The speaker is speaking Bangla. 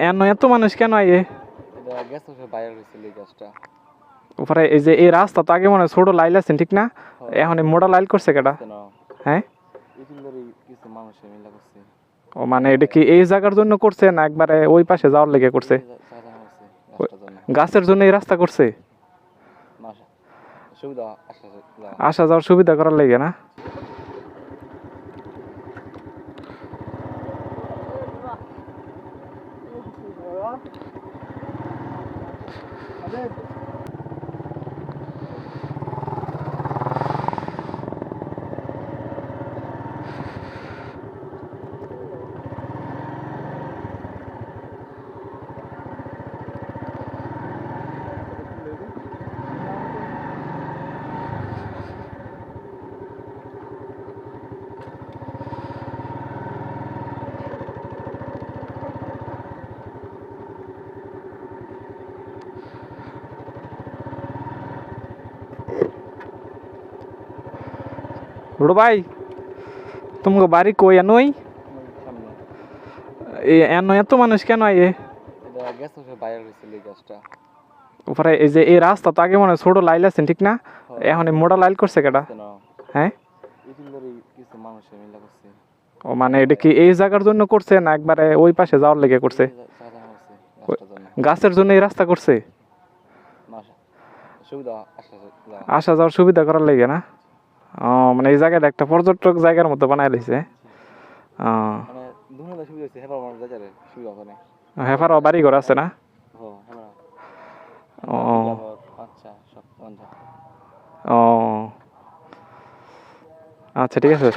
এন এত মানুষ কেন আইয়ে? উপরে এই যে এই রাস্তা তো আগে মনে হয় ছোট লাইল আছেন ঠিক না? এখন এই মোটা লাইল করছে কেটা হ্যাঁ? ও মানে এটা কি এই জায়গার জন্য করছে না একবারে ওই পাশে যাওয়ার লেগে করছে? গাছের জন্য এই রাস্তা করছে? আসা যাওয়ার সুবিধা করার লেগে না? বড় ভাই তোমাকে বাড়ি কই এনই? সামনে এই এন এত মানুষ কেন এ উপরে এই যে এই রাস্তা তো আগে মনে হয় ছোট লাইল আছেন ঠিক না? এখন এই মোটা লাইল করছে কেটা হ্যাঁ? ও মানে এটা কি এই জায়গার জন্য করছে না একবারে ওই পাশে যাওয়ার লেগে করছে? গাছের জন্য এই রাস্তা করছে? আসা যাওয়ার সুবিধা করার লেগে না? মানে এই জায়গাটা একটা পর্যটক জায়গার মতো বানাই দিছে। হেফার মানে হেফারও বাড়ি ঘর আছে না? আচ্ছা ও। আচ্ছা ঠিক আছে।